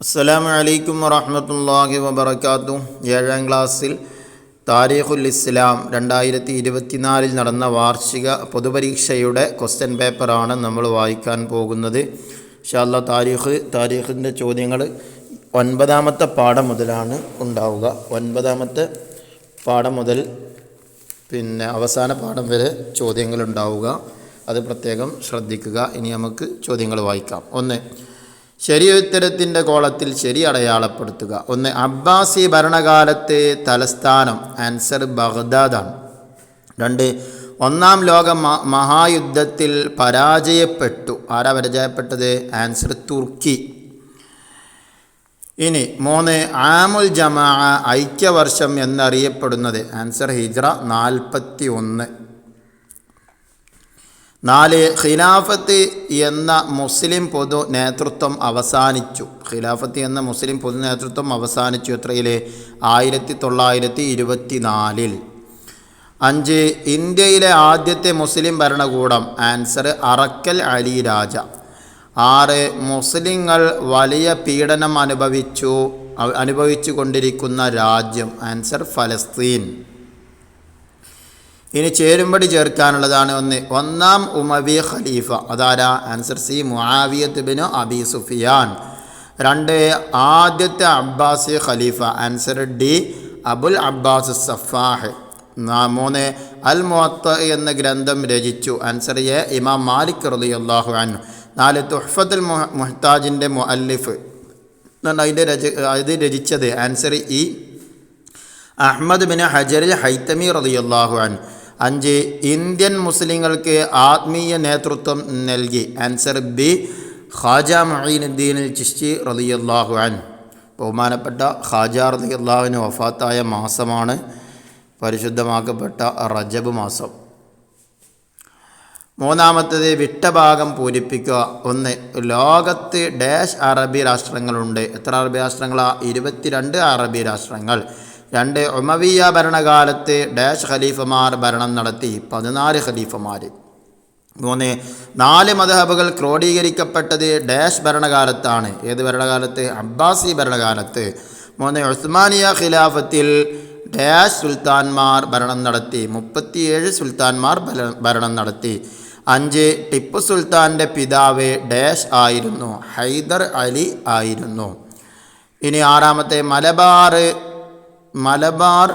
അസ്സലാമു അലൈക്കും വറഹ്മത്തുള്ളാഹി വബറകാത്തു. ഏഴാം ക്ലാസ്സിൽ താരീഖുൽ ഇസ്ലാം രണ്ടായിരത്തി ഇരുപത്തിനാലിൽ നടന്ന വാർഷിക പൊതുപരീക്ഷയുടെ ക്വസ്റ്റ്യൻ പേപ്പറാണ് നമ്മൾ വായിക്കാൻ പോകുന്നത്. ഇൻഷാല്ല താരീഖ് താരീഖിന്റെ ചോദ്യങ്ങൾ ഒൻപതാമത്തെ പാഠം മുതലാണ് ഉണ്ടാവുക. ഒൻപതാമത്തെ പാഠം മുതൽ പിന്നെ അവസാന പാഠം വരെ ചോദ്യങ്ങൾ ഉണ്ടാവുക. അത് പ്രത്യേകം ശ്രദ്ധിക്കുക. ഇനി നമുക്ക് ചോദ്യങ്ങൾ വായിക്കാം. ഒന്ന് ശരിയുത്തരത്തിന്റെ കോളത്തിൽ ശരി അടയാളപ്പെടുത്തുക. ഒന്ന് അബ്ബാസി ഭരണകാലത്തെ തലസ്ഥാനം ആൻസർ ബഗ്ദാദാണ്. രണ്ട് ഒന്നാം ലോക മഹായുദ്ധത്തിൽ പരാജയപ്പെട്ടു. ആരാ പരാജയപ്പെട്ടത്? ആൻസർ തുർക്കി. ഇനി മൂന്ന് ആമുൽ ജമാ ഐക്യവർഷം എന്നറിയപ്പെടുന്നത്. ആൻസർ ഹിജ്ര നാൽപ്പത്തി ഒന്ന് നാല് ഖിലാഫത്ത് എന്ന മുസ്ലിം പൊതു നേതൃത്വം അവസാനിച്ചു. ഖിലാഫത്ത് എന്ന മുസ്ലിം പൊതു നേതൃത്വം അവസാനിച്ചു എത്രയിൽ ആയിരത്തി തൊള്ളായിരത്തി ഇരുപത്തി നാലിൽ അഞ്ച് ഇന്ത്യയിലെ ആദ്യത്തെ മുസ്ലിം ഭരണകൂടം. ആൻസർ അറക്കൽ അലി രാജ. ആറ് മുസ്ലിങ്ങൾ വലിയ പീഡനം അനുഭവിച്ചു അനുഭവിച്ചു കൊണ്ടിരിക്കുന്ന രാജ്യം. ആൻസർ ഫലസ്തീൻ. ഇനി ചേരുമ്പടി ചേർക്കാനുള്ളതാണ് ഒന്ന്. ഒന്നാം ഉമവി ഖലീഫ. അതാരാ? Answer C Muawiyah bin Abi Sufyan. രണ്ട് ആദ്യത്തെ അബ്ബാസി ഖലീഫ. Answer D Abul Abbas Saffah. മൂന്ന് അൽ മുഅത്ത എന്ന ഗ്രന്ഥം രചിച്ചു. ആൻസർ എ ഇമാം മാലിക് റളിയല്ലാഹു അൻഹു. നാല് തുഹ്ഫത്തുൽ മുഹ- മുഹ്താജിന്റെ മുഅല്ലിഫ്. അതിന്റെ രച അത് രചിച്ചത്. ആൻസർ ഇ അഹമ്മദ് ബിൻ ഹജറിൽ ഹൈത്തമി റളിയല്ലാഹു അൻ അഞ്ച് ഇന്ത്യൻ മുസ്ലിങ്ങൾക്ക് ആത്മീയ നേതൃത്വം നൽകി. ആൻസർ ബി ഖാജ മൊയ്നുദ്ദീൻ ചിഷ്തി റളിയല്ലാഹു അൻ ബഹുമാനപ്പെട്ട ഖാജ റളിയല്ലാഹുവിന് വഫാത്തായ മാസമാണ്. പരിശുദ്ധമാക്കപ്പെട്ട റജബ് മാസം. മൂന്നാമത്തത് വിട്ടഭാഗം പൂരിപ്പിക്കുക. ഒന്ന് ലോകത്ത് ഡാഷ് അറബി രാഷ്ട്രങ്ങളുണ്ട്. എത്ര അറബി രാഷ്ട്രങ്ങളാണ് ഇരുപത്തിരണ്ട് അറബി രാഷ്ട്രങ്ങൾ. രണ്ട് ഉമവിയ ഭരണകാലത്ത് ഡാഷ് ഖലീഫമാർ ഭരണം നടത്തി പതിനാല് ഖലീഫമാർ മൂന്ന് നാല് മതഹബുകൾ ക്രോഡീകരിക്കപ്പെട്ടത് ഡാഷ് ഭരണകാലത്താണ്. ഏത് ഭരണകാലത്ത്? അബ്ബാസി ഭരണകാലത്ത്. മൂന്ന് ഉസ്മാനിയ ഖിലാഫത്തിൽ ഡാഷ് സുൽത്താൻമാർ ഭരണം നടത്തി. മുപ്പത്തിയേഴ് സുൽത്താൻമാർ ഭരണം നടത്തി. അഞ്ച് ടിപ്പു സുൽത്താന്റെ പിതാവ് ഡാഷ് ആയിരുന്നു. ഹൈദർ അലി ആയിരുന്നു. ഇനി ആറാമത്തെ മലബാർ മലബാർ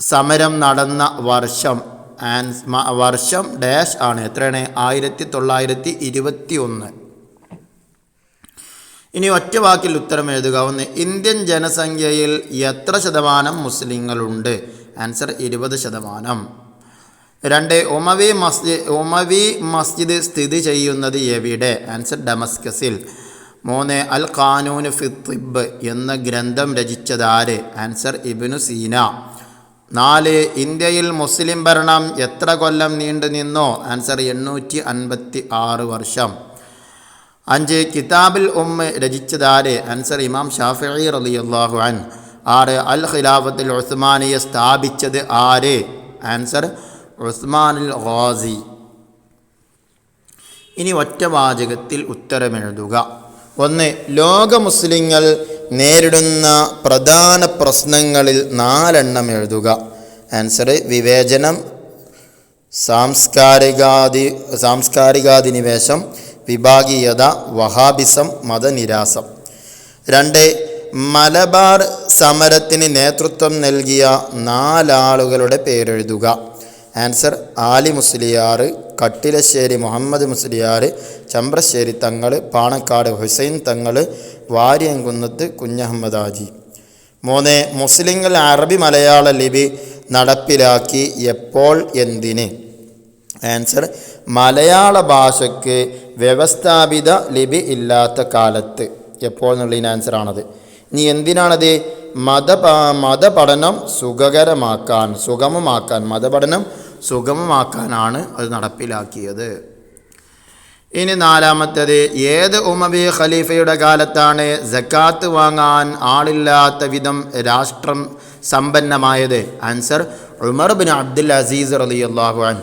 സമരം നടന്ന വർഷം ആൻസ് വർഷം ഡാഷ് ആണ്. എത്രയാണ്? ആയിരത്തി തൊള്ളായിരത്തി ഇരുപത്തി ഒന്ന് ഇനി ഒറ്റ വാക്കിൽ ഉത്തരം എഴുതുക ഒന്ന് ഇന്ത്യൻ ജനസംഖ്യയിൽ എത്ര ശതമാനം മുസ്ലിങ്ങളുണ്ട്? ആൻസർ ഇരുപത് ശതമാനം. രണ്ട് ഒമവി മസ്ജിദ് ഒമവി മസ്ജിദ് സ്ഥിതി ചെയ്യുന്നത് എവിടെ? ആൻസർ ഡമസ്കസിൽ. മൂന്ന് അൽ ഖാനൂൻ ഫി തിബ് എന്ന ഗ്രന്ഥം രചിച്ചതാര്? Answer Ibn Sina. നാല് ഇന്ത്യയിൽ മുസ്ലിം ഭരണം എത്ര കൊല്ലം നീണ്ടു നിന്നോ? ആൻസർ എണ്ണൂറ്റി അൻപത്തി ആറ് വർഷം. അഞ്ച് കിതാബിൽ ഉമ്മ രചിച്ചതാര്? ആൻസർ ഇമാം ഷാഫി റളിയല്ലാഹു അൻ ആറ് അൽ ഖിലാഫത്തിൽ ഉസ്മാനിയെ സ്ഥാപിച്ചത് ആര്? ആൻസർ ഉസ്മാനിൽ ഖാസി. ഇനി ഒറ്റ വാചകത്തിൽ ഉത്തരമെഴുതുക. ഒന്ന് ലോക മുസ്ലിങ്ങൾ നേരിടുന്ന പ്രധാന പ്രശ്നങ്ങളിൽ നാലെണ്ണം എഴുതുക. ആൻസർ വിവേചനം സാംസ്കാരികാധി സാംസ്കാരികാധിനിവേശം വിഭാഗീയത വഹാബിസം മതനിരാസം. രണ്ട് മലബാർ സമരത്തിന് നേതൃത്വം നൽകിയ നാലാളുകളുടെ പേരെഴുതുക. ആൻസർ ആലി മുസ്ലിയാർ കട്ടിലശ്ശേരി മുഹമ്മദ് മുസ്ലിയാർ ചമ്പ്രശ്ശേരി തങ്ങൾ പാണക്കാട് ഹുസൈൻ തങ്ങൾ വാര്യംകുന്നത്ത് കുഞ്ഞഹമ്മദ് ആജി മൂന്ന് മുസ്ലിങ്ങൾ അറബി മലയാള ലിപി നടപ്പിലാക്കി എപ്പോൾ എന്തിന്? ആൻസർ മലയാള ഭാഷയ്ക്ക് വ്യവസ്ഥാപിത ലിപി ഇല്ലാത്ത കാലത്ത്. എപ്പോൾ എന്നുള്ളതിന് ആൻസറാണത് ഇനി എന്തിനാണത്? മത മതപഠനം സുഖകരമാക്കാൻ സുഗമമാക്കാൻ. മതപഠനം സുഗമമാക്കാനാണ് അത് നടപ്പിലാക്കിയത്. ഇനി നാലാമത്തേത് ഏത് ഉമബി ഖലീഫയുടെ കാലത്താണ് ജക്കാത്ത് വാങ്ങാൻ ആളില്ലാത്ത വിധം രാഷ്ട്രം സമ്പന്നമായത്? Answer Umar bin Abdul Aziz Ali അൻ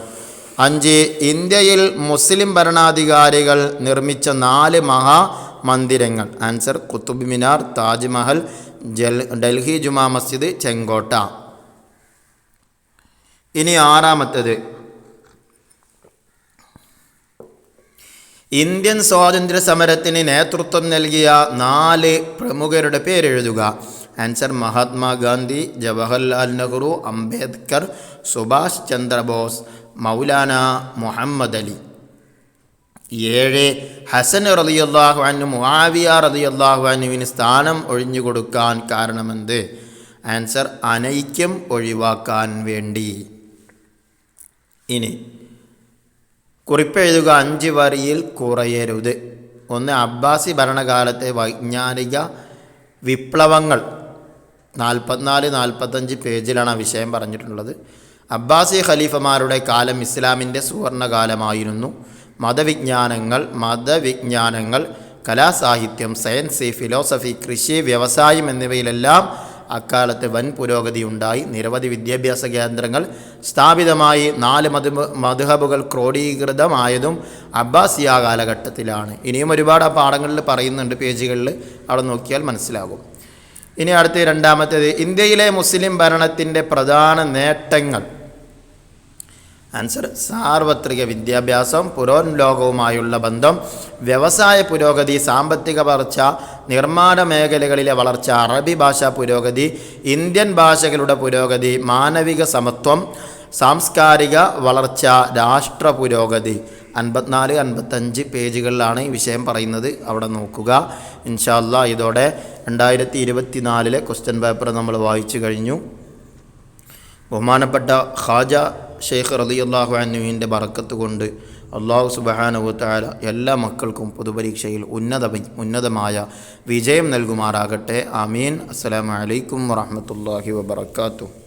അഞ്ച് ഇന്ത്യയിൽ മുസ്ലിം ഭരണാധികാരികൾ നിർമ്മിച്ച നാല് മഹാ മന്ദിരങ്ങൾ. ആൻസർ കുത്തുബ് മിനാർ താജ്മഹൽ ജൽ ഡൽഹി ജുമാ മസ്ജിദ് ചെങ്കോട്ട. ഇനി ആറാമത്തേത്. ഇന്ത്യൻ സ്വാതന്ത്ര്യ സമരത്തിന് നേതൃത്വം നൽകിയ നാല് പ്രമുഖരുടെ പേരെഴുതുക. ആൻസർ മഹാത്മാഗാന്ധി ജവഹർലാൽ നെഹ്റു അംബേദ്കർ സുഭാഷ് ചന്ദ്രബോസ് മൗലാന മുഹമ്മദ് അലി. ഏഴ് ഹസൻ റളിയല്ലാഹു മുവിയ മുആവിയ സ്ഥാനം ഒഴിഞ്ഞു കൊടുക്കാൻ കാരണമെന്ത്? ആൻസർ അനൈക്യം ഒഴിവാക്കാൻ വേണ്ടി. ഇനി. കുറിപ്പെഴുതുക അഞ്ച് വരിയിൽ കുറയരുത്. ഒന്ന് അബ്ബാസി ഭരണകാലത്തെ വൈജ്ഞാനിക വിപ്ലവങ്ങൾ. നാൽപ്പത്തിനാല് നാൽപ്പത്തഞ്ച് പേജിലാണ് ആ വിഷയം പറഞ്ഞിട്ടുള്ളത്. അബ്ബാസി ഖലീഫമാരുടെ കാലം ഇസ്ലാമിന്റെ സുവർണകാലമായിരുന്നു. മതവിജ്ഞാനങ്ങൾ മതവിജ്ഞാനങ്ങൾ കലാസാഹിത്യം സയൻസ് ഫിലോസഫി കൃഷി വ്യവസായം എന്നിവയിലെല്ലാം അക്കാലത്ത് വൻ പുരോഗതി ഉണ്ടായി. നിരവധി വിദ്യാഭ്യാസ കേന്ദ്രങ്ങൾ സ്ഥാപിതമായി. നാല് മധു മധുഹബുകൾ ക്രോഡീകൃതമായതും അബ്ബാസിയ കാലഘട്ടത്തിലാണ്. ഇനിയും ഒരുപാട് ആ പാഠങ്ങളിൽ പറയുന്നുണ്ട് പേജുകളിൽ. അവിടെ നോക്കിയാൽ മനസ്സിലാകും. ഇനി അടുത്ത രണ്ടാമത്തേത്. ഇന്ത്യയിലെ മുസ്ലിം ഭരണത്തിന്റെ പ്രധാന നേട്ടങ്ങൾ. ആൻസർ സാർവത്രിക വിദ്യാഭ്യാസം പുരോൻ ലോകവുമായുള്ള ബന്ധം വ്യവസായ പുരോഗതി സാമ്പത്തിക വളർച്ച നിർമ്മാണ മേഖലകളിലെ വളർച്ച അറബി ഭാഷാ പുരോഗതി ഇന്ത്യൻ ഭാഷകളുടെ പുരോഗതി മാനവിക സമത്വം സാംസ്കാരിക വളർച്ച രാഷ്ട്ര പുരോഗതി. അൻപത്തിനാല് അൻപത്തഞ്ച് പേജുകളിലാണ് ഈ വിഷയം പറയുന്നത്. അവിടെ നോക്കുക. ഇൻഷാല്ല ഇതോടെ രണ്ടായിരത്തി ഇരുപത്തിനാലിലെ ക്വസ്റ്റ്യൻ പേപ്പർ നമ്മൾ വായിച്ചു കഴിഞ്ഞു. ബഹുമാനപ്പെട്ട ഖാജ ഷെയ്ഖ് റളിയല്ലാഹു അന്നുവിന്റെ ബറക്കത്ത് കൊണ്ട് അള്ളാഹു സുബഹാനുവത്തായ എല്ലാ മക്കൾക്കും പൊതുപരീക്ഷയിൽ ഉന്നത ഉന്നതമായ വിജയം നൽകുമാറാകട്ടെ. അമീൻ അസ്സലാമലൈക്കും അലൈക്കും വറഹ്മത്തുള്ളാഹി വബറകാതുഹു.